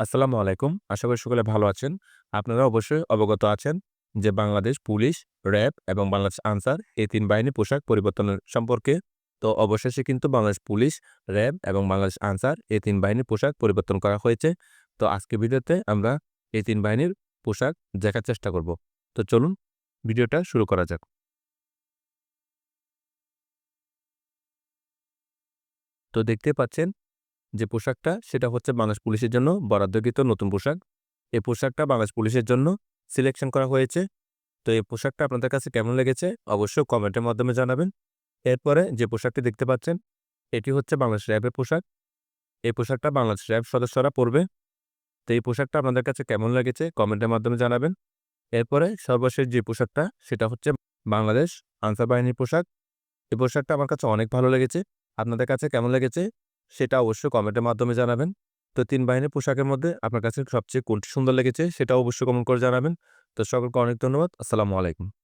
আসসালামু আলাইকুম। আশা করি সকলে ভালো আছেন। আপনারা অবশ্যই অবগত আছেন যে বাংলাদেশ পুলিশ, র‍্যাব এবং বাংলাদেশ আনসার এই তিন বাহিনী পোশাক পরিবর্তনের সম্পর্কে। তো অবশেষে কিন্তু বাংলাদেশ পুলিশ, র‍্যাব এবং বাংলাদেশ আনসার এই তিন বাহিনীর পোশাক পরিবর্তন করা হয়েছে। তো আজকে ভিডিওতে আমরা এই তিন বাহিনীর পোশাক দেখার চেষ্টা করব। তো চলুন ভিডিওটা শুরু করা যাক। তো দেখতে পাচ্ছেন যে পোশাকটা, সেটা হচ্ছে বাংলাদেশ পুলিশের জন্য বরাদ্দকৃত নতুন পোশাক। এই পোশাকটা বাংলাদেশ পুলিশের জন্য সিলেকশন করা হয়েছে। তো এই পোশাকটা আপনাদের কাছে কেমন লেগেছে অবশ্যই কমেন্টের মাধ্যমে জানাবেন। এরপরে যে পোশাকটি দেখতে পাচ্ছেন, এটি হচ্ছে বাংলাদেশ র‍্যাবের পোশাক। এই পোশাকটা বাংলাদেশ র‍্যাব সদস্যরা পরবে। তো এই পোশাকটা আপনাদের কাছে কেমন লেগেছে কমেন্টের মাধ্যমে জানাবেন। এরপরে সর্বশেষ যে পোশাকটা, সেটা হচ্ছে বাংলাদেশ আনসার বাহিনীর পোশাক। এই পোশাকটা আমার কাছে অনেক ভালো লেগেছে। আপনাদের কাছে কেমন লেগেছে সেটা অবশ্যই কমেন্টের মাধ্যমে জানাবেন। তো তিন বাহিনীর পোশাকের মধ্যে আপনার কাছে সবচেয়ে কোনটি সুন্দর লেগেছে সেটা অবশ্যই কমেন্ট করে জানাবেন। তো সকলকে অনেক ধন্যবাদ। আসসালামু আলাইকুম।